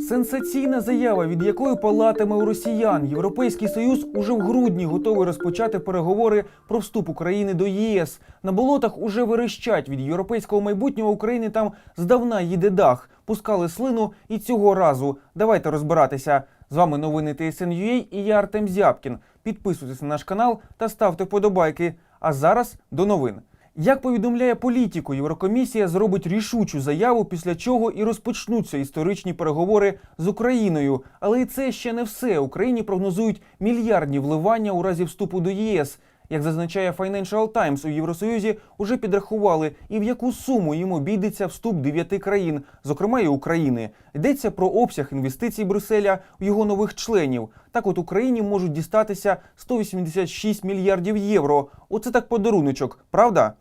Сенсаційна заява, від якої палатиме у росіян. Європейський союз уже в грудні готовий розпочати переговори про вступ України до єС. На болотах уже верещать від європейського майбутнього України. Там здавна їде дах. Пускали слину і цього разу. Давайте розбиратися. З вами новини ТСНЮА і я Артем Зябкін. Підписуйтесь на наш канал та ставте вподобайки. А зараз до новин. Як повідомляє політику, Єврокомісія зробить рішучу заяву, після чого і розпочнуться історичні переговори з Україною. Але і це ще не все. Україні прогнозують мільярдні вливання у разі вступу до ЄС. Як зазначає Financial Times, у Євросоюзі уже підрахували, і в яку суму їм обійдеться вступ дев'яти країн, зокрема і України. Йдеться про обсяг інвестицій Брюсселя у його нових членів. Так, от Україні можуть дістатися 186 мільярдів євро. Оце так подаруночок, правда?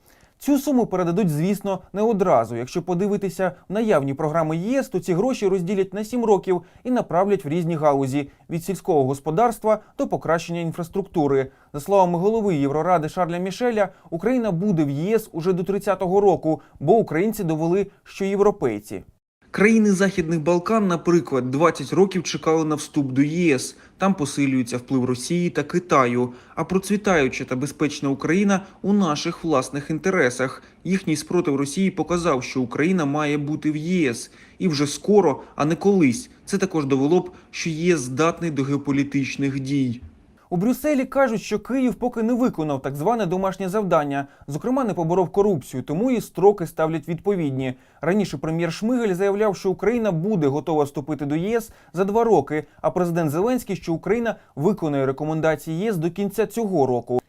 Цю суму передадуть, звісно, не одразу. Якщо подивитися наявні програми ЄС, то ці гроші розділять на 7 років і направлять в різні галузі від сільського господарства до покращення інфраструктури. За словами голови Євроради Шарля Мішеля, Україна буде в ЄС уже до 30-го року, бо українці довели, що європейці. Країни Західних Балкан, наприклад, 20 років чекали на вступ до ЄС. Там посилюється вплив Росії та Китаю. А процвітаюча та безпечна Україна у наших власних інтересах. Їхній спротив Росії показав, що Україна має бути в ЄС. І вже скоро, а не колись. Це також довело б, що ЄС здатний до геополітичних дій. У Брюсселі кажуть, що Київ поки не виконав так зване домашнє завдання, зокрема, не поборов корупцію, тому і строки ставлять відповідні. Раніше прем'єр Шмигель заявляв, що Україна буде готова вступити до ЄС за два роки. А президент Зеленський, що Україна виконає рекомендації ЄС до кінця цього року.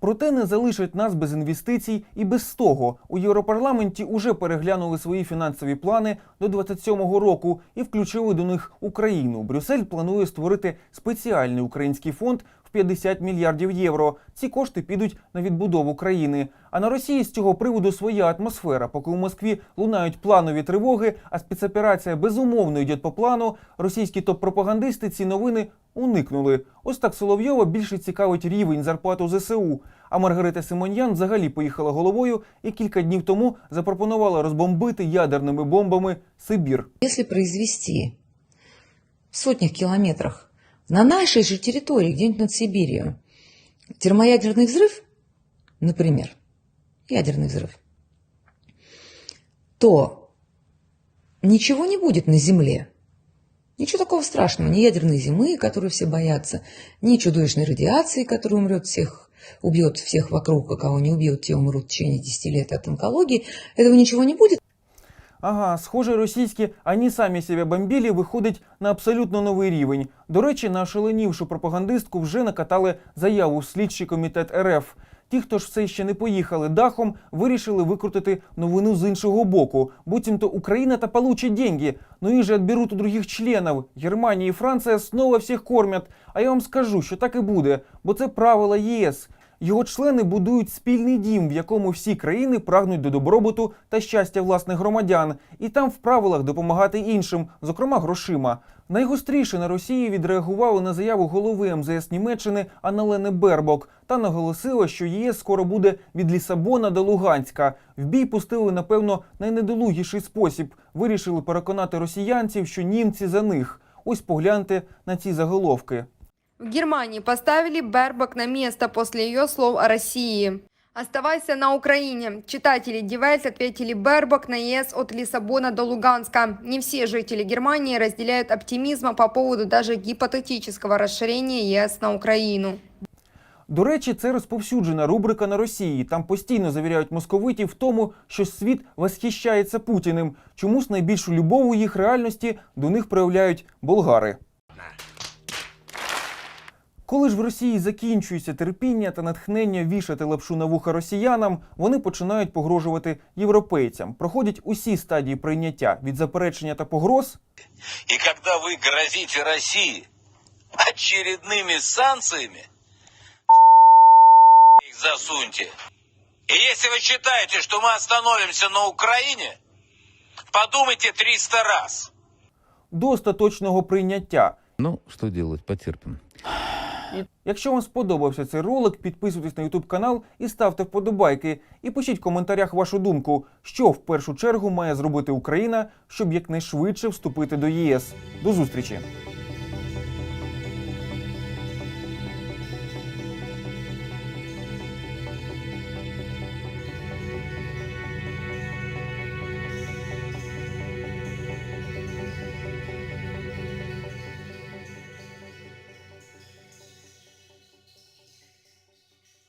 Проте не залишать нас без інвестицій і без того. У Європарламенті уже переглянули свої фінансові плани до 27-го року і включили до них Україну. Брюссель планує створити спеціальний український фонд 50 мільярдів євро. Ці кошти підуть на відбудову країни. А на Росії з цього приводу своя атмосфера. Поки у Москві лунають планові тривоги, а спецоперація безумовно йде по плану. Російські топ-пропагандисти ці новини уникнули. Ось так Соловйова більше цікавить рівень зарплат у ЗСУ. А Маргарита Симоньян взагалі поїхала головою і кілька днів тому запропонувала розбомбити ядерними бомбами Сибір. Если произвести в сотнях километрах на нашей же территории, где-нибудь над Сибирью, термоядерный взрыв, например, ядерный взрыв, то ничего не будет на Земле. Ничего такого страшного, ни ядерной зимы, которую все боятся, ни чудовищной радиации, которая умрет всех, убьет всех вокруг, а кого не убьет, те умрут в течение 10 лет от онкологии. Этого ничего не будет. Ага, схоже, російські ані самі себе бомбілі виходить на абсолютно новий рівень. До речі, на ошаленівшу пропагандистку вже накатали заяву в слідчий комітет РФ. Ті, хто ж все ще не поїхали дахом, вирішили викрутити новину з іншого боку. Буцімто Україна та получить деньги, но их же отберут у других членів. Германія і Франція снова всіх кормять. А я вам скажу, що так і буде, бо це правила ЄС. Його члени будують спільний дім, в якому всі країни прагнуть до добробуту та щастя власних громадян, і там в правилах допомагати іншим, зокрема грошима. Найгостріше на Росії відреагували на заяву голови МЗС Німеччини Анналени Бербок та наголосила, що ЄС скоро буде від Лісабона до Луганська. В бій пустили, напевно, найнедолугіший спосіб. Вирішили переконати росіянців, що німці за них. Ось погляньте на ці заголовки. В Германии поставили Бербак на место после ее слов о России. Оставайся на Украине. Читатели Девайс ответили Бербак на ЕС от Лиссабона до Луганска. Не все жители Германии разделяют оптимизма по поводу даже гипотетического расширения ЕС на Украину. До речі, це розповсюджена рубрика на Росії. Там постійно завіряють московитів в тому, що світ восхищається Путіним. Чомусь найбільшу любов у їх реальності до них проявляють болгари. Коли ж в Росії закінчується терпіння та натхнення вішати лапшу на вуха росіянам, вони починають погрожувати європейцям. Проходять усі стадії прийняття від заперечення та погроз И когда вы грозите России очередными санкциями, их засуньте. И если вы считаете, что мы остановимся на Украине, подумайте 300 раз. до остаточного прийняття. Ну, что делать, потерпим. Якщо вам сподобався цей ролик, підписуйтесь на YouTube канал і ставте вподобайки. І пишіть в коментарях вашу думку, що в першу чергу має зробити Україна, щоб якнайшвидше вступити до ЄС. До зустрічі!